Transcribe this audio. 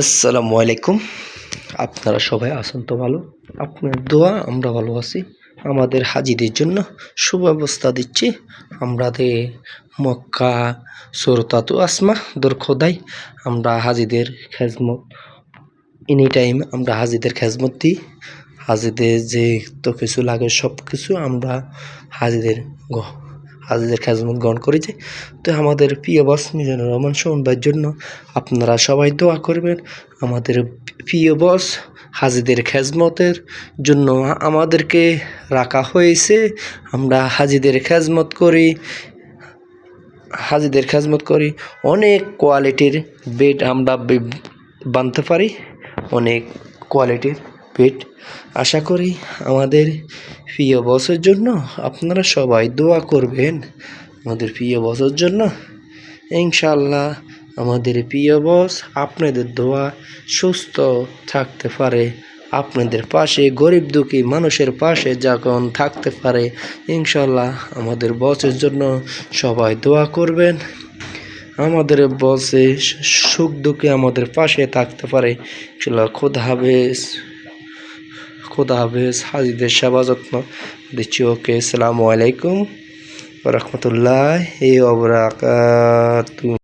আসসালামু আলাইকুম। আপনারা সবাই আছেন তো ভালো? আপনার দোয়া, আমরা ভালো আছি। আমাদের হাজিদের জন্য সুব্যবস্থা দিচ্ছি। আমাদের মক্কা সুরতাতু আসমা, দর খোদাই, আমরা হাজিদের খেজমত এনি টাইম আমরা হাজিদের খেজমত দিই। হাজিদের যে তো কিছু লাগে সব কিছু আমরা হাজিদের হাজিদের খেজমত গ্রহণ করেছি। তো আমাদের প্রিয় বস মিজানুর রহমান সোহন ভাইয়ের জন্য আপনারা সবাই দোয়া করবেন। আমাদের প্রিয় বস হাজিদের খেজমতের জন্য আমাদেরকে রাখা হয়েছে। আমরা হাজিদের খেজমত করি, হাজিদের খেজমত করি। অনেক কোয়ালিটির বেড আমরা বানতে পারি, অনেক কোয়ালিটির বেড আশা করি আমাদের প্রিয় বসের জন্য আপনারা সবাই দোয়া করবেন। আমাদের প্রিয় বসের জন্য ইনশাল্লাহ আমাদের প্রিয় বস আপনাদের দোয়া সুস্থ থাকতে পারে। আপনাদের পাশে গরিব দুঃখী মানুষের পাশে যখন থাকতে পারে ইনশাল্লাহ আমাদের বসের জন্য সবাই দোয়া করবেন। আমাদের বসে সুখ দুঃখে আমাদের পাশে থাকতে পারে। ইনশাল্লাহ খোদা খোদা হাফেজ হাজিদের সেবা যত্ন দিচ্ছি। ওকে আসসালামু আলাইকুম রহমতুল্লাহ এই অবরাকাত